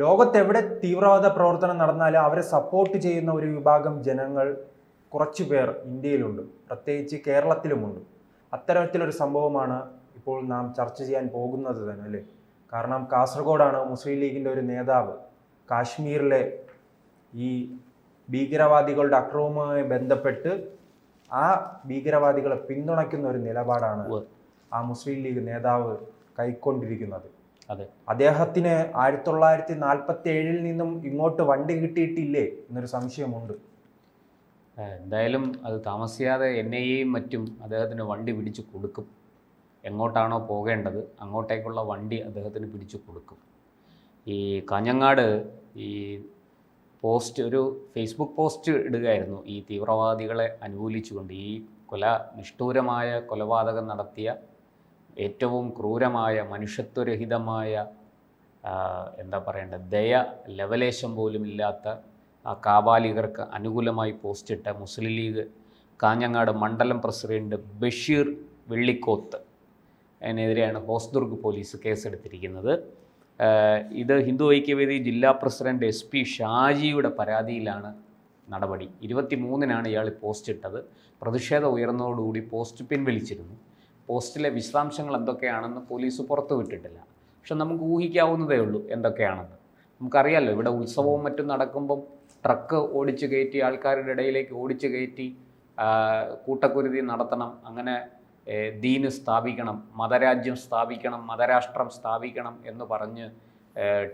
ലോകത്തെവിടെ തീവ്രവാദ പ്രവർത്തനം നടന്നാലും അവരെ സപ്പോർട്ട് ചെയ്യുന്ന ഒരു വിഭാഗം ജനങ്ങൾ കുറച്ചു പേർ ഇന്ത്യയിലുണ്ട്. പ്രത്യേകിച്ച് കേരളത്തിലുമുണ്ട്. അത്തരത്തിലൊരു സംഭവമാണ് ഇപ്പോൾ നാം ചർച്ച ചെയ്യാൻ പോകുന്നത് തന്നെ അല്ലേ? കാരണം കാസർഗോഡാണ് മുസ്ലിം ലീഗിന്റെ ഒരു നേതാവ്. കാശ്മീരിലെ ഈ ഭീകരവാദികളുടെ അക്രമവുമായി ബന്ധപ്പെട്ട് ആ ഭീകരവാദികളെ പിന്തുണയ്ക്കുന്ന ഒരു നിലപാടാണ് ആ മുസ്ലിം ലീഗ് നേതാവ് കൈക്കൊണ്ടിരിക്കുന്നത്. അദ്ദേഹത്തിന് ആയിരത്തി തൊള്ളായിരത്തി നാൽപ്പത്തി ഏഴിൽ നിന്നും ഇങ്ങോട്ട് വണ്ടി കിട്ടിയിട്ടില്ലേ എന്നൊരു സംശയമുണ്ട്. എന്തായാലും അത് താമസിയാതെ എൻ ഐ എയും മറ്റും അദ്ദേഹത്തിന് വണ്ടി പിടിച്ചു കൊടുക്കും. എങ്ങോട്ടാണോ പോകേണ്ടത് അങ്ങോട്ടേക്കുള്ള വണ്ടി അദ്ദേഹത്തിന് പിടിച്ചു കൊടുക്കും. ഈ കാഞ്ഞങ്ങാട് ഈ പോസ്റ്റ് ഒരു ഫേസ്ബുക്ക് പോസ്റ്റ് ഇടുകയായിരുന്നു. ഈ തീവ്രവാദികളെ അനുകൂലിച്ചുകൊണ്ട് ഈ കൊല നിഷ്ഠൂരമായ കൊലപാതകം നടത്തിയ ഏറ്റവും ക്രൂരമായ മനുഷ്യത്വരഹിതമായ എന്താ പറയേണ്ടത് ദയ ലവലേശം പോലും ഇല്ലാത്ത ആ കാബാലികർക്ക് അനുകൂലമായി പോസ്റ്റിട്ട മുസ്ലിം ലീഗ് കാഞ്ഞങ്ങാട് മണ്ഡലം പ്രസിഡന്റ് ബഷീർ വെള്ളിക്കോത്ത് അതിനെതിരെയാണ് ഹോസ്ദുർഗ് പോലീസ് കേസെടുത്തിരിക്കുന്നത്. ഇത് ഹിന്ദു ഐക്യവേദി ജില്ലാ പ്രസിഡന്റ് എസ് പി ഷാജിയുടെ പരാതിയിലാണ് നടപടി. ഇരുപത്തി മൂന്നിനാണ് ഇയാൾ പോസ്റ്റ് ഇട്ടത്. പ്രതിഷേധം ഉയർന്നതോടുകൂടി പോസ്റ്റ് പിൻവലിച്ചിരുന്നു. പോസ്റ്റിലെ വിശദാംശങ്ങൾ എന്തൊക്കെയാണെന്ന് പോലീസ് പുറത്തുവിട്ടിട്ടില്ല പക്ഷെ നമുക്ക് ഊഹിക്കാവുന്നതേ ഉള്ളൂ എന്തൊക്കെയാണെന്ന്. നമുക്കറിയാമല്ലോ ഇവിടെ ഉത്സവവും മറ്റും നടക്കുമ്പം ട്രക്ക് ഓടിച്ചു കയറ്റി ആൾക്കാരുടെ ഇടയിലേക്ക് ഓടിച്ചു കയറ്റി കൂട്ടക്കുരുതി നടത്തണം അങ്ങനെ ദീന് സ്ഥാപിക്കണം മതരാജ്യം സ്ഥാപിക്കണം മതരാഷ്ട്രം സ്ഥാപിക്കണം എന്ന് പറഞ്ഞ്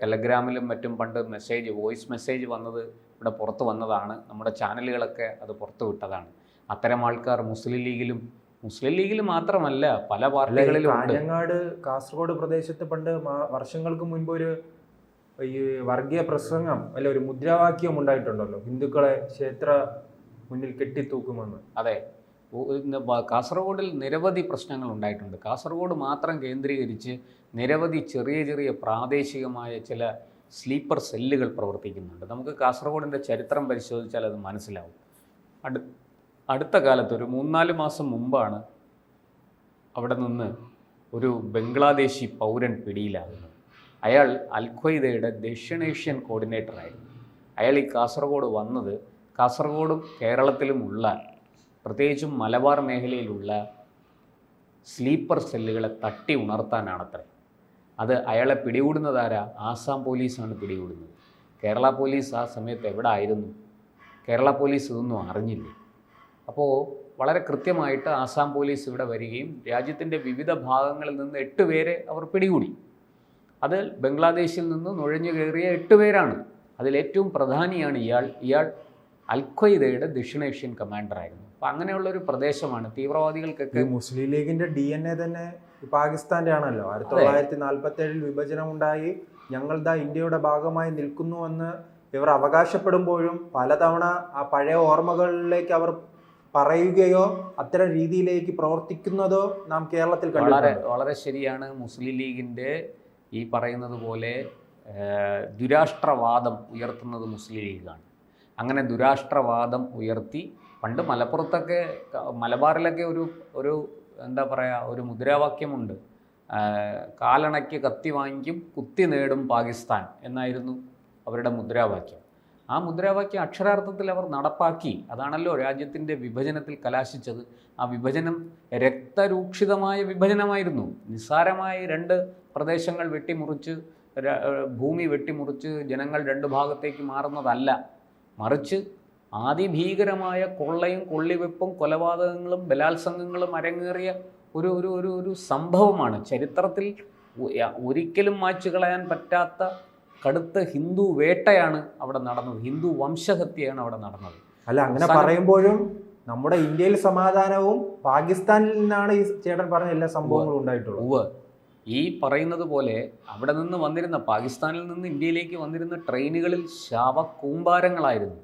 ടെലഗ്രാമിലും മറ്റും പണ്ട് മെസ്സേജ് വോയിസ് മെസ്സേജ് വന്നത് ഇവിടെ പുറത്ത് വന്നതാണ്. നമ്മുടെ ചാനലുകളൊക്കെ അത് പുറത്തു വിട്ടതാണ്. അത്തരം ആൾക്കാർ മുസ്ലിം ലീഗിലും മുസ്ലിം ലീഗിൽ മാത്രമല്ല പല പാർട്ടികളിലും കാഞ്ഞങ്ങാട് കാസർഗോഡ് പ്രദേശത്ത് പണ്ട് വർഷങ്ങൾക്ക് മുൻപ് ഒരു ഈ വർഗീയ പ്രസംഗം അല്ല ഒരു മുദ്രാവാക്യം ഉണ്ടായിട്ടുണ്ടല്ലോ. ഹിന്ദുക്കളെ ക്ഷേത്ര മുന്നിൽ കെട്ടിത്തൂക്കുമെന്ന്. അതെ. കാസർഗോഡിൽ നിരവധി പ്രശ്നങ്ങൾ ഉണ്ടായിട്ടുണ്ട്. കാസർഗോഡ് മാത്രം കേന്ദ്രീകരിച്ച് നിരവധി ചെറിയ ചെറിയ പ്രാദേശികമായ ചില സ്ലീപ്പർ സെല്ലുകൾ പ്രവർത്തിക്കുന്നുണ്ട്. നമുക്ക് കാസർഗോഡിന്റെ ചരിത്രം പരിശോധിച്ചാൽ അത് മനസ്സിലാവും. അടു അടുത്ത കാലത്ത് ഒരു മൂന്നാൽ മാസം മുമ്പാണ് അവിടെ നിന്ന് ഒരു ബംഗ്ലാദേശി പൗരൻ പിടിയിലാകുന്നത്. അയാൾ അൽഖ്വയ്ദയുടെ ദക്ഷിണേഷ്യൻ കോർഡിനേറ്ററായിരുന്നു അയാൾ ഈ കാസർഗോഡ് വന്നത് കാസർഗോഡും കേരളത്തിലുമുള്ള പ്രത്യേകിച്ചും മലബാർ മേഖലയിലുള്ള സ്ലീപ്പർ സെല്ലുകളെ തട്ടി ഉണർത്താനാണത്രേ. അത് അയാളെ പിടികൂടുന്നതാരാ ആസാം പോലീസാണ് പിടികൂടുന്നത്. കേരള പോലീസ് ആ സമയത്ത് എവിടെ ആയിരുന്നു കേരള പോലീസ് ഇതൊന്നും അറിഞ്ഞില്ലേ? അപ്പോൾ വളരെ കൃത്യമായിട്ട് ആസാം പോലീസ് ഇവിടെ വരികയും രാജ്യത്തിന്റെ വിവിധ ഭാഗങ്ങളിൽ നിന്ന് എട്ട് പേരെ അവർ പിടികൂടി. അത് ബംഗ്ലാദേശിൽ നിന്ന് നുഴഞ്ഞു കയറിയ എട്ട് പേരാണ്. അതിലേറ്റവും പ്രധാനിയാണ് ഇയാൾ. ഇയാൾ അൽഖയ്ദയുടെ ദക്ഷിണേഷ്യൻ കമാൻഡറായിരുന്നു അപ്പോൾ അങ്ങനെയുള്ളൊരു പ്രദേശമാണ്. തീവ്രവാദികൾക്കൊക്കെ മുസ്ലിം ലീഗിന്റെ ഡി എൻ എ തന്നെ പാകിസ്ഥാന്റെ പാകിസ്ഥാന്റെ ആണല്ലോ. ആയിരത്തി തൊള്ളായിരത്തി നാൽപ്പത്തി ഏഴിൽ വിഭജനം ഉണ്ടായി ഞങ്ങൾ ദാ ഇന്ത്യയുടെ ഭാഗമായി നിൽക്കുന്നുവെന്ന് ഇവർ അവകാശപ്പെടുമ്പോഴും പലതവണ ആ പഴയ ഓർമ്മകളിലേക്ക് അവർ പറയുകയോ അത്തരം രീതിയിലേക്ക് പ്രവർത്തിക്കുന്നതോ നാം കേരളത്തിൽ വളരെ വളരെ ശരിയാണ് മുസ്ലിം ലീഗിന്റെ ഈ പറയുന്നത് പോലെ ദുരാഷ്ട്രവാദം ഉയർത്തുന്നത് മുസ്ലിം ലീഗാണ്. അങ്ങനെ ദുരാഷ്ട്രവാദം ഉയർത്തി പണ്ട് മലപ്പുറത്തൊക്കെ മലബാറിലൊക്കെ ഒരു ഒരു എന്താ പറയുക ഒരു മുദ്രാവാക്യമുണ്ട്. കാലണയ്ക്ക് കത്തി വാങ്ങിക്കും കുത്തി നേടും പാകിസ്ഥാൻ എന്നായിരുന്നു അവരുടെ മുദ്രാവാക്യം. ആ മുദ്രാവാക്യം അക്ഷരാർത്ഥത്തിൽ അവർ നടപ്പാക്കി. അതാണല്ലോ രാജ്യത്തിന്റെ വിഭജനത്തിൽ കലാശിച്ചത്. ആ വിഭജനം രക്തരൂക്ഷിതമായ വിഭജനമായിരുന്നു. നിസ്സാരമായ രണ്ട് പ്രദേശങ്ങൾ വെട്ടിമുറിച്ച് ഭൂമി വെട്ടിമുറിച്ച് ജനങ്ങൾ രണ്ട് ഭാഗത്തേക്ക് മാറുന്നതല്ല. മറിച്ച് അതിഭീകരമായ കൊള്ളയും കൊള്ളിവെപ്പും കൊലപാതകങ്ങളും ബലാത്സംഗങ്ങളും അരങ്ങേറിയ ഒരു ഒരു ഒരു സംഭവമാണ്. ചരിത്രത്തിൽ ഒരിക്കലും മായ്ച്ചു കളയാൻ പറ്റാത്ത കടുത്ത ഹിന്ദു വേട്ടയാണ് അവിടെ നടന്നത്. ഹിന്ദു വംശഹത്യയാണ് അവിടെ നടന്നത്. അല്ല അങ്ങനെ പറയുമ്പോഴും നമ്മുടെ ഇന്ത്യയിൽ സമാധാനവും പാകിസ്ഥാനിൽ നിന്നാണ് ഈ ചേട്ടൻ പറഞ്ഞ എല്ലാ സംഭവങ്ങളും ഉണ്ടായിട്ടുള്ളത്. ഈ പറയുന്നത് പോലെ അവിടെ നിന്ന് വന്നിരുന്ന പാകിസ്ഥാനിൽ നിന്ന് ഇന്ത്യയിലേക്ക് വന്നിരുന്ന ട്രെയിനുകളിൽ ശവ കൂമ്പാരങ്ങളായിരുന്നു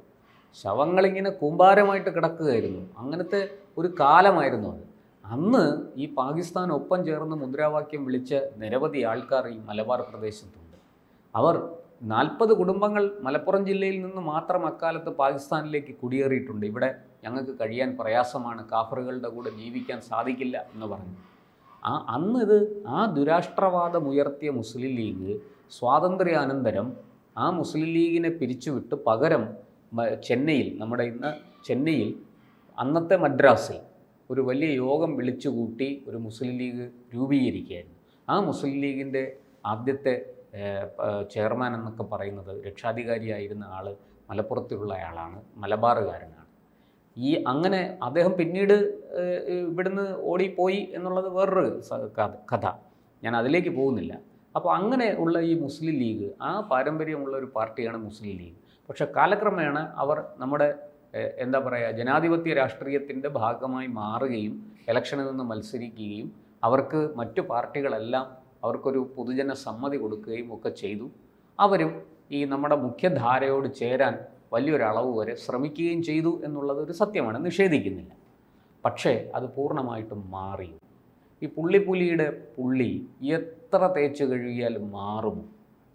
ശവങ്ങളിങ്ങനെ കൂമ്പാരമായിട്ട് കിടക്കുകയായിരുന്നു. അങ്ങനത്തെ ഒരു കാലമായിരുന്നു അത്. അന്ന് ഈ പാകിസ്ഥാൻ ഒപ്പം ചേർന്ന് മുദ്രാവാക്യം വിളിച്ച നിരവധി ആൾക്കാർ ഈ മലബാർ പ്രദേശത്തുണ്ട്. അവർ നാൽപ്പത് കുടുംബങ്ങൾ മലപ്പുറം ജില്ലയിൽ നിന്ന് മാത്രം അക്കാലത്ത് പാകിസ്ഥാനിലേക്ക് കുടിയേറിയിട്ടുണ്ട്. ഇവിടെ ഞങ്ങൾക്ക് കഴിയാൻ പ്രയാസമാണ്. കാഫറുകളുടെ കൂടെ ജീവിക്കാൻ സാധിക്കില്ല എന്ന് പറഞ്ഞു. ആ അന്ന് ഇത് ആ ദുരാഷ്ട്രവാദം ഉയർത്തിയ മുസ്ലിം ലീഗ് സ്വാതന്ത്ര്യാനന്തരം ആ മുസ്ലിം ലീഗിനെ പിരിച്ചുവിട്ട് പകരം ചെന്നൈയിൽ നമ്മുടെ ഇന്ന് ചെന്നൈയിൽ അന്നത്തെ മദ്രാസിൽ ഒരു വലിയ യോഗം വിളിച്ചുകൂട്ടി ഒരു മുസ്ലിം ലീഗ് രൂപീകരിക്കുകയായിരുന്നു. ആ മുസ്ലിം ലീഗിന്റെ ആദ്യത്തെ ചെയർമാൻ എന്നൊക്കെ പറയുന്നത് രക്ഷാധികാരിയായിരുന്ന ആൾ മലപ്പുറത്തുള്ള ആളാണ് മലബാറുകാരനാണ്. ഈ അങ്ങനെ അദ്ദേഹം പിന്നീട് ഇവിടുന്ന് ഓടിപ്പോയി എന്നുള്ളത് വേറൊരു കഥ ഞാൻ അതിലേക്ക് പോകുന്നില്ല. അപ്പോൾ അങ്ങനെ ഉള്ള ഈ മുസ്ലിം ലീഗ് ആ പാരമ്പര്യമുള്ള ഒരു പാർട്ടിയാണ് മുസ്ലിം ലീഗ്. പക്ഷെ കാലക്രമേണ അവർ നമ്മുടെ എന്താ പറയുക ജനാധിപത്യ രാഷ്ട്രീയത്തിന്റെ ഭാഗമായി മാറുകയും ഇലക്ഷനിൽ നിന്ന് മത്സരിക്കുകയും അവർക്ക് മറ്റു പാർട്ടികളെല്ലാം അവർക്കൊരു പൊതുജന സമ്മതി കൊടുക്കുകയും ഒക്കെ ചെയ്തു. അവരും ഈ നമ്മുടെ മുഖ്യധാരയോട് ചേരാൻ വലിയൊരളവ് വരെ ശ്രമിക്കുകയും ചെയ്തു എന്നുള്ളത് ഒരു സത്യമാണ് നിഷേധിക്കുന്നില്ല. പക്ഷേ അത് പൂർണമായിട്ടും മാറി. ഈ പുള്ളിപ്പുലിയുടെ പുള്ളി എത്ര തേച്ച് കഴുകിയാലും മാറും.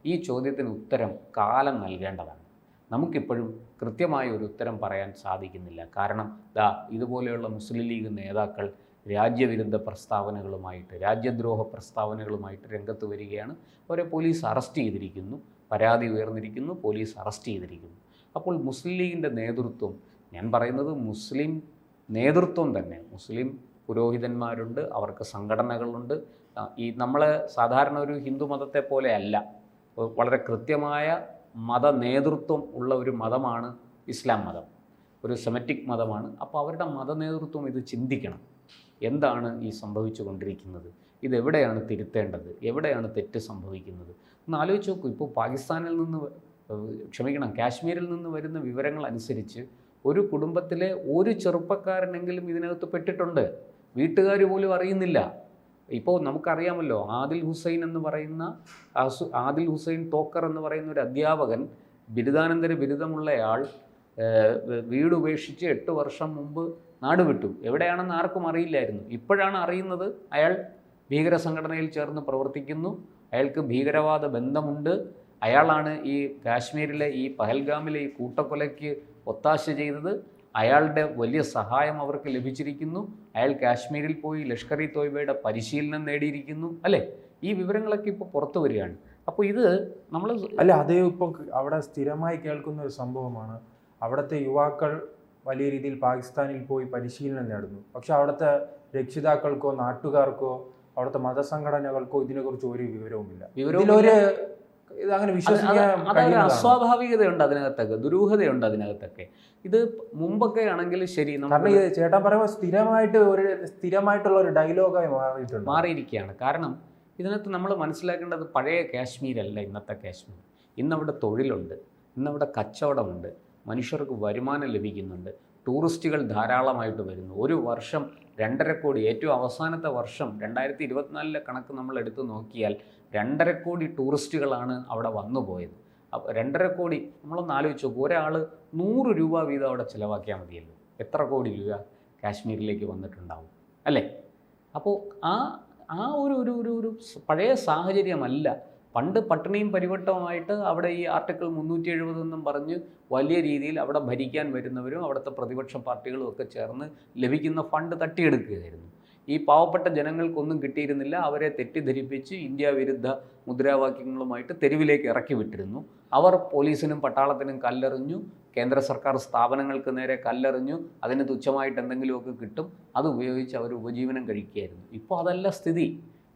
ഈ ചോദ്യത്തിന് ഉത്തരം കാലം നൽകേണ്ടതാണ്. നമുക്കിപ്പോഴും കൃത്യമായ ഒരു ഉത്തരം പറയാൻ സാധിക്കുന്നില്ല. കാരണം ദാ ഇതുപോലെയുള്ള മുസ്ലിം ലീഗ് നേതാക്കൾ രാജ്യവിരുദ്ധ പ്രസ്താവനകളുമായിട്ട് രാജ്യദ്രോഹ പ്രസ്താവനകളുമായിട്ട് രംഗത്ത് വരികയാണ്. അവരെ പോലീസ് അറസ്റ്റ് ചെയ്തിരിക്കുന്നു പരാതി ഉയർന്നിരിക്കുന്നു പോലീസ് അറസ്റ്റ് ചെയ്തിരിക്കുന്നു. അപ്പോൾ മുസ്ലിം ലീഗിന്റെ നേതൃത്വം ഞാൻ പറയുന്നത് മുസ്ലിം നേതൃത്വം തന്നെ മുസ്ലിം പുരോഹിതന്മാരുണ്ട് അവർക്ക് സംഘടനകളുണ്ട്. ഈ നമ്മൾ സാധാരണ ഒരു ഹിന്ദു മതത്തെ പോലെ അല്ല വളരെ കൃത്യമായ മത നേതൃത്വം ഉള്ള ഒരു മതമാണ് ഇസ്ലാം മതം. ഒരു സെമറ്റിക് മതമാണ്. അപ്പോൾ അവരുടെ മത നേതൃത്വം ഇത് ചിന്തിക്കണം. എന്താണ് ഈ സംഭവിച്ചു കൊണ്ടിരിക്കുന്നത് ഇതെവിടെയാണ് തിരുത്തേണ്ടത്? എവിടെയാണ് തെറ്റ് സംഭവിക്കുന്നത്? ഒന്ന് ആലോചിച്ച് നോക്കൂ. ഇപ്പോൾ പാകിസ്ഥാനിൽ നിന്ന് ക്ഷമിക്കണം കാശ്മീരിൽ നിന്ന് വരുന്ന വിവരങ്ങൾ അനുസരിച്ച് ഒരു കുടുംബത്തിലെ ഒരു ചെറുപ്പക്കാരനെങ്കിലും ഇതിനകത്ത് പെട്ടിട്ടുണ്ട്. വീട്ടുകാർ പോലും അറിയുന്നില്ല. ഇപ്പോൾ നമുക്കറിയാമല്ലോ ആദിൽ ഹുസൈൻ എന്ന് പറയുന്ന ആദിൽ ഹുസൈൻ തോക്കർ എന്ന് പറയുന്ന ഒരു അധ്യാപകൻ ബിരുദാനന്തര ബിരുദമുള്ളയാൾ വീട് ഉപേക്ഷിച്ച് എട്ട് വർഷം മുമ്പ് നാട് വിട്ടു. എവിടെയാണെന്ന് ആർക്കും അറിയില്ലായിരുന്നു. ഇപ്പോഴാണ് അറിയുന്നത് അയാൾ ഭീകര സംഘടനയിൽ ചേർന്ന് പ്രവർത്തിക്കുന്നു. അയാൾക്ക് ഭീകരവാദ ബന്ധമുണ്ട്. അയാളാണ് ഈ കാശ്മീരിലെ ഈ പഹൽഗാമിലെ ഈ കൂട്ടക്കൊലയ്ക്ക് ഒത്താശ ചെയ്തത്. അയാളുടെ വലിയ സഹായം അവർക്ക് ലഭിച്ചിരിക്കുന്നു. അയാൾ കാശ്മീരിൽ പോയി ലഷ്കർ ഇ തോയ്ബയുടെ പരിശീലനം നേടിയിരിക്കുന്നു. അല്ലേ? ഈ വിവരങ്ങളൊക്കെ ഇപ്പോൾ പുറത്തു വരികയാണ്. അപ്പോൾ ഇത് നമ്മൾ അല്ല അതേ ഇപ്പോൾ അവിടെ സ്ഥിരമായി കേൾക്കുന്ന ഒരു സംഭവമാണ്. അവിടുത്തെ യുവാക്കൾ വലിയ രീതിയിൽ പാകിസ്ഥാനിൽ പോയി പരിശീലനം നേടുന്നു. പക്ഷെ അവിടുത്തെ രക്ഷിതാക്കൾക്കോ നാട്ടുകാർക്കോ അവിടുത്തെ മതസംഘടനകൾക്കോ ഇതിനെക്കുറിച്ച് ഒരു വിവരവുമില്ല. വിവരവും ഇതിലൊരു അങ്ങനെ അതൊരു? അസ്വാഭാവികതയുണ്ട് അതിനകത്തൊക്കെ. ദുരൂഹതയുണ്ട് അതിനകത്തൊക്കെ. ഇത് മുമ്പൊക്കെ ആണെങ്കിൽ ശരി കാരണം നമുക്ക് ഈ ചേട്ടൻ പറയുമ്പോൾ സ്ഥിരമായിട്ട് ഒരു സ്ഥിരമായിട്ടുള്ള ഒരു ഡയലോഗായി മാറിയിട്ടുണ്ട്. മാറിയിരിക്കുകയാണ്. കാരണം ഇതിനകത്ത് നമ്മൾ മനസ്സിലാക്കേണ്ടത് പഴയ കാശ്മീരല്ല ഇന്നത്തെ കാശ്മീർ. ഇന്നവിടെ തൊഴിലുണ്ട്. ഇന്നവിടെ കച്ചവടമുണ്ട്. മനുഷ്യർക്ക് വരുമാനം ലഭിക്കുന്നുണ്ട്. ടൂറിസ്റ്റുകൾ ധാരാളമായിട്ട് വരുന്നു. ഒരു വർഷം രണ്ടര കോടി ഏറ്റവും അവസാനത്തെ വർഷം രണ്ടായിരത്തി ഇരുപത്തിനാലിലെ കണക്ക് നമ്മൾ എടുത്തു നോക്കിയാൽ രണ്ടര കോടി ടൂറിസ്റ്റുകളാണ് അവിടെ വന്നു പോയത്. അപ്പോൾ രണ്ടര കോടി നമ്മളൊന്ന് ആലോചിച്ച് നോക്കൂ. ഒരാൾ നൂറ് രൂപ വീതം അവിടെ ചിലവാക്കിയാൽ മതിയല്ലോ. എത്ര കോടി രൂപ കാശ്മീരിലേക്ക് വന്നിട്ടുണ്ടാവും അല്ലേ? അപ്പോൾ ആ ആ ഒരു ഒരു ഒരു പഴയ സാഹചര്യമല്ല. പണ്ട് പട്ടിണിയും പരിവട്ടവുമായിട്ട് അവിടെ ഈ ആർട്ടിക്കിൾ മുന്നൂറ്റി എഴുപത് എന്നും പറഞ്ഞ് വലിയ രീതിയിൽ അവിടെ ഭരിക്കാൻ വരുന്നവരും അവിടുത്തെ പ്രതിപക്ഷ പാർട്ടികളും ഒക്കെ ചേർന്ന് ലഭിക്കുന്ന ഫണ്ട് തട്ടിയെടുക്കുകയായിരുന്നു. ഈ പാവപ്പെട്ട ജനങ്ങൾക്കൊന്നും കിട്ടിയിരുന്നില്ല. അവരെ തെറ്റിദ്ധരിപ്പിച്ച് ഇന്ത്യ വിരുദ്ധ മുദ്രാവാക്യങ്ങളുമായിട്ട് തെരുവിലേക്ക് ഇറക്കി വിട്ടിരുന്നു. അവർ പോലീസിനും പട്ടാളത്തിനും കല്ലെറിഞ്ഞു. കേന്ദ്ര സർക്കാർ സ്ഥാപനങ്ങൾക്ക് നേരെ കല്ലെറിഞ്ഞു. അതിന് തുച്ഛമായിട്ട് എന്തെങ്കിലുമൊക്കെ കിട്ടും. അത് ഉപയോഗിച്ച് അവർ ഉപജീവനം കഴിക്കുകയായിരുന്നു. ഇപ്പോൾ അതല്ല സ്ഥിതി.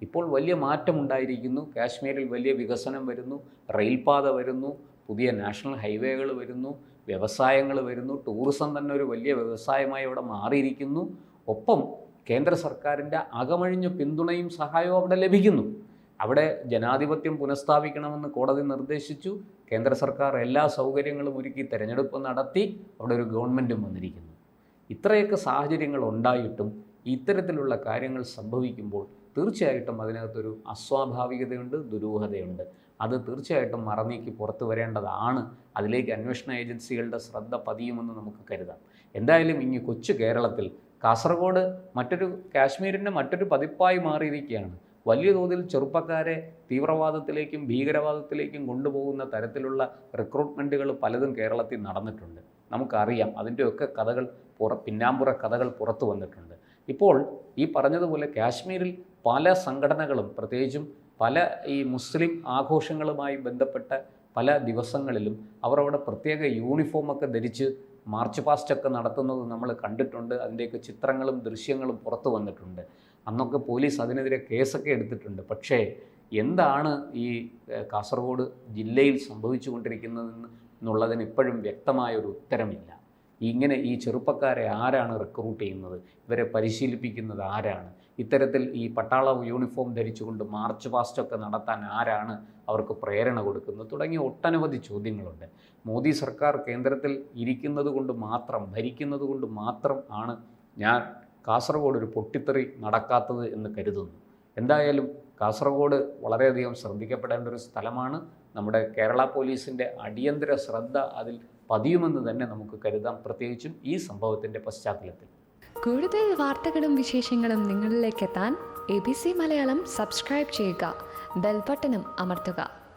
ഇപ്പോൾ വലിയ മാറ്റമുണ്ടായിരിക്കുന്നു കാശ്മീരിൽ വലിയ വികസനം വരുന്നു. റെയിൽപാത വരുന്നു. പുതിയ നാഷണൽ ഹൈവേകൾ വരുന്നു. വ്യവസായങ്ങൾ വരുന്നു. ടൂറിസം തന്നെ ഒരു വലിയ വ്യവസായമായി അവിടെ മാറിയിരിക്കുന്നു. ഒപ്പം കേന്ദ്ര സർക്കാരിന്റെ അകമഴിഞ്ഞ പിന്തുണയും സഹായവും അവിടെ ലഭിക്കുന്നു. അവിടെ ജനാധിപത്യം പുനഃസ്ഥാപിക്കണമെന്ന് കോടതി നിർദ്ദേശിച്ചു. കേന്ദ്ര സർക്കാർ എല്ലാ സൗകര്യങ്ങളും ഒരുക്കി തെരഞ്ഞെടുപ്പ് നടത്തി അവിടെ ഒരു ഗവൺമെന്റും വന്നിരിക്കുന്നു. ഇത്രയൊക്കെ സാഹചര്യങ്ങൾ ഉണ്ടായിട്ടും ഇത്തരത്തിലുള്ള കാര്യങ്ങൾ സംഭവിക്കുമ്പോൾ തീർച്ചയായിട്ടും അതിനകത്തൊരു അസ്വാഭാവികതയുണ്ട് ദുരൂഹതയുണ്ട്. അത് തീർച്ചയായിട്ടും മറനീക്കി പുറത്തു വരേണ്ടതാണ്. അതിലേക്ക് അന്വേഷണ ഏജൻസികളുടെ ശ്രദ്ധ പതിയുമെന്ന് നമുക്ക് കരുതാം. എന്തായാലും ഇനി കൊച്ചു കേരളത്തിൽ കാസർഗോഡ് മറ്റൊരു കാശ്മീരിന്റെ മറ്റൊരു പതിപ്പായി മാറിയിരിക്കുകയാണ്. വലിയ തോതിൽ ചെറുപ്പക്കാരെ തീവ്രവാദത്തിലേക്കും ഭീകരവാദത്തിലേക്കും കൊണ്ടുപോകുന്ന തരത്തിലുള്ള റിക്രൂട്ട്മെന്റുകൾ പലതും കേരളത്തിൽ നടന്നിട്ടുണ്ട്. നമുക്കറിയാം അതിന്റെയൊക്കെ കഥകൾ പുറ പിന്നാമ്പുറ കഥകൾ പുറത്തു വന്നിട്ടുണ്ട്. ഇപ്പോൾ ഈ പറഞ്ഞതുപോലെ കാശ്മീരിൽ പല സംഘടനകളും പ്രത്യേകിച്ചും പല ഈ മുസ്ലിം ആഘോഷങ്ങളുമായി ബന്ധപ്പെട്ട പല ദിവസങ്ങളിലും അവർ അവിടെ പ്രത്യേക യൂണിഫോമൊക്കെ ധരിച്ച് മാർച്ച് പാസ്റ്റൊക്കെ നടത്തുന്നത് നമ്മൾ കണ്ടിട്ടുണ്ട്. അതിന്റെയൊക്കെ ചിത്രങ്ങളും ദൃശ്യങ്ങളും പുറത്തു വന്നിട്ടുണ്ട്. അന്നൊക്കെ പോലീസ് അതിനെതിരെ കേസൊക്കെ എടുത്തിട്ടുണ്ട്. പക്ഷേ എന്താണ് ഈ കാസർഗോഡ് ജില്ലയിൽ സംഭവിച്ചുകൊണ്ടിരിക്കുന്നതെന്ന് എന്നുള്ളതിന് ഇപ്പോഴും വ്യക്തമായ ഒരു ഉത്തരമില്ല. ഇങ്ങനെ ഈ ചെറുപ്പക്കാരെ ആരാണ് റിക്രൂട്ട് ചെയ്യുന്നത്? ഇവരെ പരിശീലിപ്പിക്കുന്നത് ആരാണ്? ഇത്തരത്തിൽ ഈ പട്ടാള യൂണിഫോം ധരിച്ചുകൊണ്ട് മാർച്ച് പാസ്റ്റൊക്കെ നടത്താൻ ആരാണ് അവർക്ക് പ്രേരണ കൊടുക്കുന്നത്? തുടങ്ങിയ ഒട്ടനവധി ചോദ്യങ്ങളുണ്ട്. മോദി സർക്കാർ കേന്ദ്രത്തിൽ ഇരിക്കുന്നത് കൊണ്ട് മാത്രം ഭരിക്കുന്നത് കൊണ്ട് മാത്രം ആണ് ഞാൻ കാസർഗോഡ് ഒരു പൊട്ടിത്തെറി നടക്കാത്തത് എന്ന് കരുതുന്നു. എന്തായാലും കാസർഗോഡ് വളരെയധികം ശ്രദ്ധിക്കപ്പെടേണ്ട ഒരു സ്ഥലമാണ്. നമ്മുടെ കേരള പോലീസിന്റെ അടിയന്തര ശ്രദ്ധ അതിൽ പതിയുമെന്ന് തന്നെ നമുക്ക് കരുതാം. പ്രത്യേകിച്ചും ഈ സംഭവത്തിന്റെ പശ്ചാത്തലത്തിൽ. കൂടുതൽ വാർത്തകളും വിശേഷങ്ങളും നിങ്ങളിലേക്ക് എത്താൻ A B C Malayalam subscribe ചെയ്യുക. ബെൽബട്ടനും അമർത്തുക.